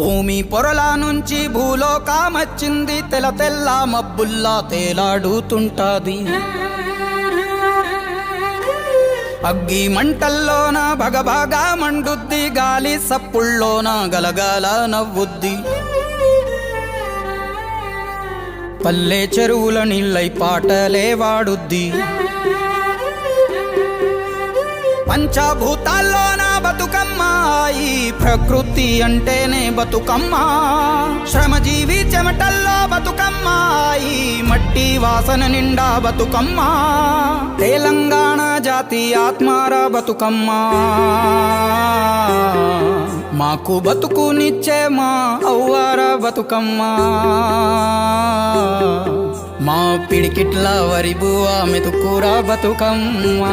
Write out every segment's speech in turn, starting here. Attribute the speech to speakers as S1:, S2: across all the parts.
S1: భూమి పొరల నుంచి భూలోకామచ్చింది తెల తెల్ల మబ్బుల్లా తేలాడుతుంటది. అగ్గి మంటల్లోన భగభాగా మండుద్ది. గాలి సప్పుల్లోన గలగాల నవ్వుద్ది. పల్లె చెరువుల నీళ్ళై పాటలే వాడుద్ది. పంచభూతాల్లోన బతుకమ్మాయి ప్రకృతి అంటేనే బతుకమ్మ. శ్రమజీవి చెమటల్లో బతుకమ్మాయి మట్టి వాసన నిండా బతుకమ్మ. తెలంగాణ జాతి ఆత్మారా బతుకమ్మ. మాకు బతుకు నిచ్చే మా అవ్వారా బతుకమ్మ. మా పిడికిట్ల వరిబువా మెతుకురా బతుకమ్మ.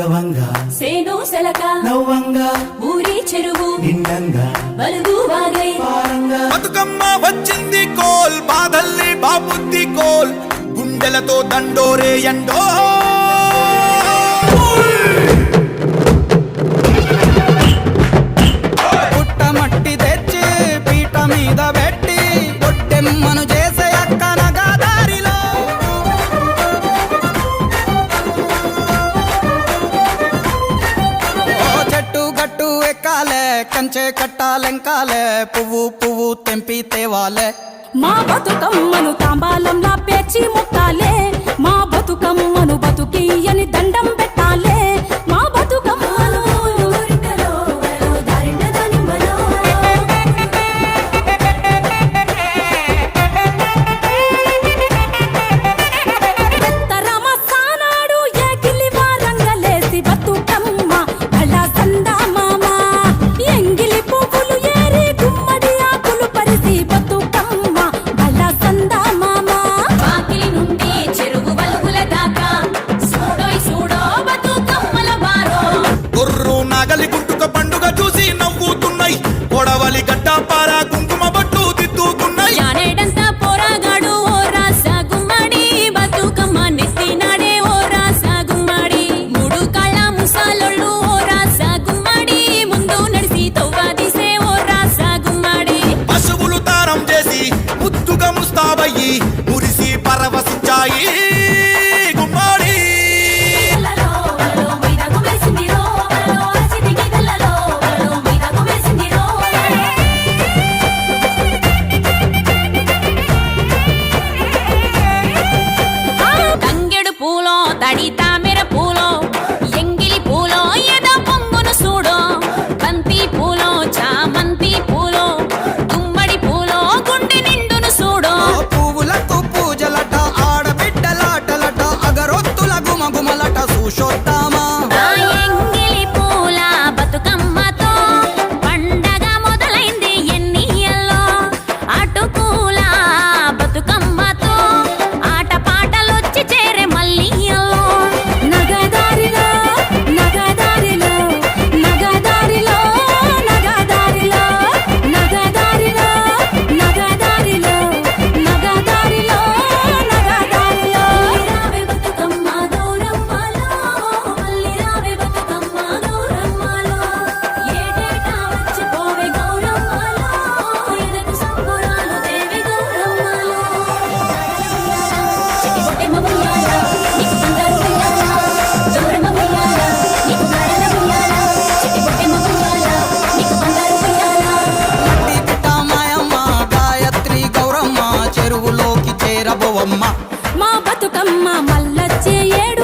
S2: గౌరవంగా
S3: సేను సెలక
S2: నవ్వంగా
S3: ఊరి చెరువు
S2: నిండంగా
S3: బలుగు వాగై.
S2: పారంగా
S4: బతుకమ్మ వచ్చింది కోల్ బాధల్ని బాబుద్ది కోల్ గుండెలతో దండోరే ఎండో
S1: కంచే కట్టాలెంకాలే పువ్వు పువ్వు తెంపి తేవాలే.
S3: మా బతుకమ్మను తాంబాలంలా పేచి ముక్కాలే మా బతుకమ్మను
S4: బతుకియని నాగలి గుంటుక పండుగ చూసి నవ్వుతున్నాయి. కొడవలి గట్ట పారా కుంకుమ బట్టు దిద్దుకున్నాయి ఉరిసి పరవశించాయి.
S1: Tarita. జరగబోవమ్మ
S3: మా బతుకమ్మ మల్లచ్చే ఏడు